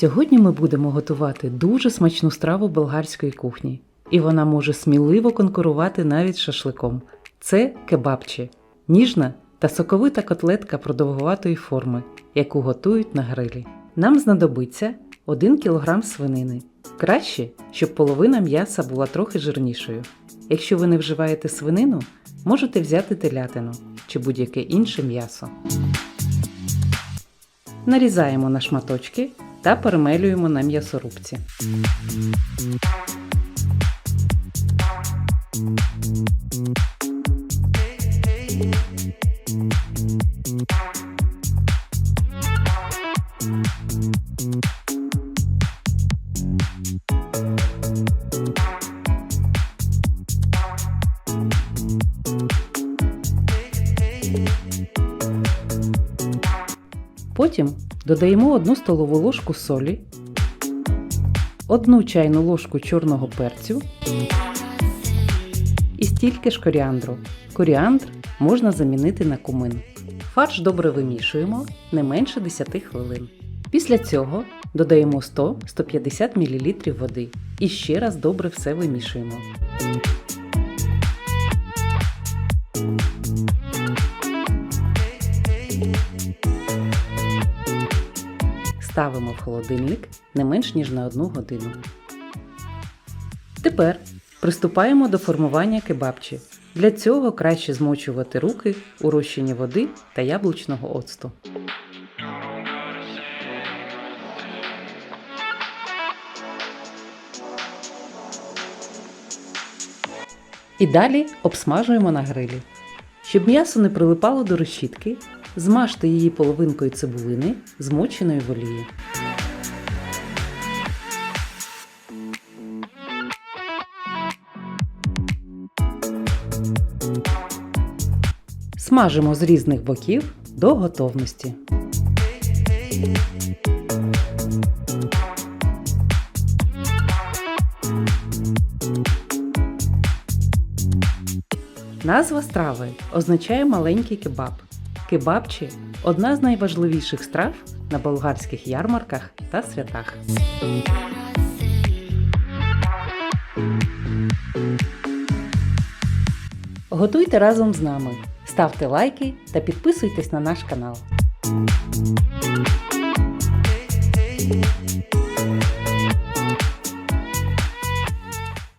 Сьогодні ми будемо готувати дуже смачну страву болгарської кухні, і вона може сміливо конкурувати навіть шашликом. Це кебабчі ніжна та соковита котлетка продовгуватої форми, яку готують на грилі. Нам знадобиться 1 кг свинини. Краще, щоб половина м'яса була трохи жирнішою. Якщо ви не вживаєте свинину, можете взяти телятину чи будь-яке інше м'ясо. Нарізаємо на шматочки та перемелюємо на м'ясорубці. Потім додаємо 1 столову ложку солі, 1 чайну ложку чорного перцю і стільки ж коріандру. Коріандр можна замінити на кумин. Фарш добре вимішуємо не менше 10 хвилин. Після цього додаємо 100-150 мл води і ще раз добре все вимішуємо. Ставимо в холодильник не менш ніж на 1 годину. Тепер приступаємо до формування кебабчі. Для цього краще змочувати руки у розчині води та яблучного оцту. І далі обсмажуємо на грилі. Щоб м'ясо не прилипало до решітки, змажте її половинкою цибулини, змоченої в олії. Смажимо з різних боків до готовності. Назва страви означає маленький кебаб. Кебабчі одна з найважливіших страв на болгарських ярмарках та святах. Готуйте разом з нами, ставте лайки та підписуйтесь на наш канал.